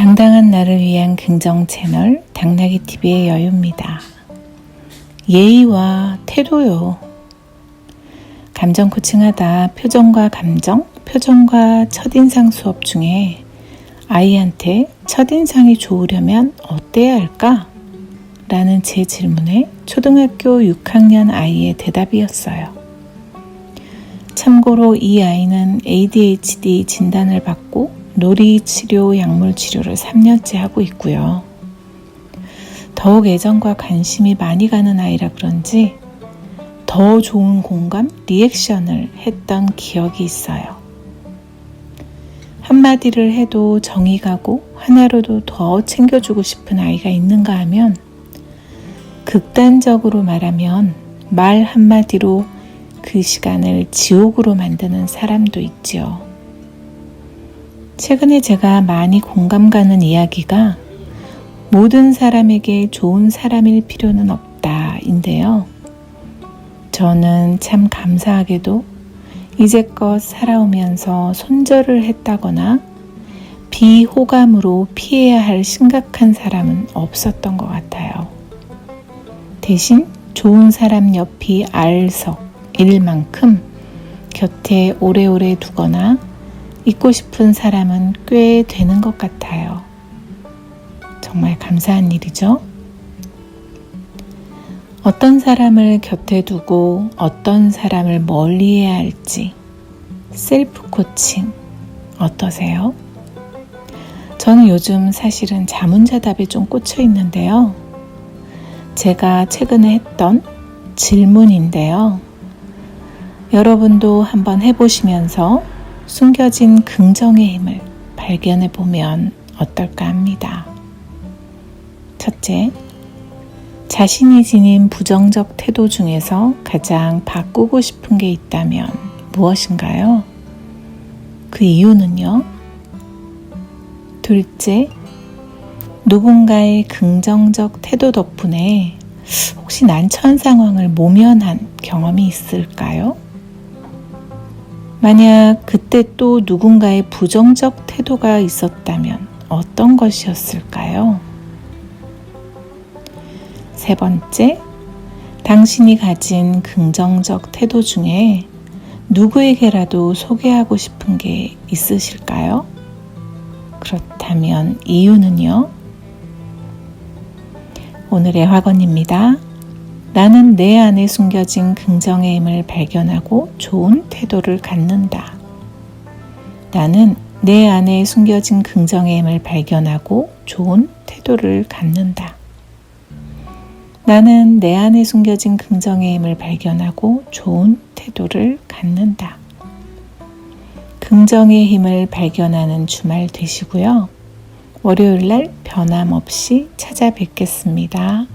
당당한 나를 위한 긍정 채널 당나귀 TV의 여유입니다. 예의와 태도요. 감정 코칭하다 표정과 감정, 표정과 첫인상 수업 중에 아이한테 첫인상이 좋으려면 어때야 할까? 라는 제 질문에 초등학교 6학년 아이의 대답이었어요. 참고로 이 아이는 ADHD 진단을 받고 놀이 치료, 약물 치료를 3년째 하고 있고요. 더욱 애정과 관심이 많이 가는 아이라 그런지 더 좋은 공감, 리액션을 했던 기억이 있어요. 한마디를 해도 정이 가고 하나로도 더 챙겨주고 싶은 아이가 있는가 하면 극단적으로 말하면 말 한마디로 그 시간을 지옥으로 만드는 사람도 있지요. 최근에 제가 많이 공감 가는 이야기가 모든 사람에게 좋은 사람일 필요는 없다인데요. 저는 참 감사하게도 이제껏 살아오면서 손절을 했다거나 비호감으로 피해야 할 심각한 사람은 없었던 것 같아요. 대신 좋은 사람 옆이 알석일 만큼 곁에 오래오래 두거나 있고 싶은 사람은 꽤 되는 것 같아요. 정말 감사한 일이죠. 어떤 사람을 곁에 두고 어떤 사람을 멀리 해야 할지 셀프 코칭 어떠세요? 저는 요즘 사실은 자문자답에 좀 꽂혀 있는데요. 제가 최근에 했던 질문인데요. 여러분도 한번 해보시면서 숨겨진 긍정의 힘을 발견해 보면 어떨까 합니다. 첫째, 자신이 지닌 부정적 태도 중에서 가장 바꾸고 싶은 게 있다면 무엇인가요? 그 이유는요? 둘째, 누군가의 긍정적 태도 덕분에 혹시 난처한 상황을 모면한 경험이 있을까요? 만약 그때 또 누군가의 부정적 태도가 있었다면 어떤 것이었을까요? 세 번째, 당신이 가진 긍정적 태도 중에 누구에게라도 소개하고 싶은 게 있으실까요? 그렇다면 이유는요? 오늘의 학원입니다. 나는 내 안에 숨겨진 긍정의 힘을 발견하고 좋은 태도를 갖는다. 나는 내 안에 숨겨진 긍정의 힘을 발견하고 좋은 태도를 갖는다. 나는 내 안에 숨겨진 긍정의 힘을 발견하고 좋은 태도를 갖는다. 긍정의 힘을 발견하는 주말 되시고요. 월요일 날 변함없이 찾아뵙겠습니다.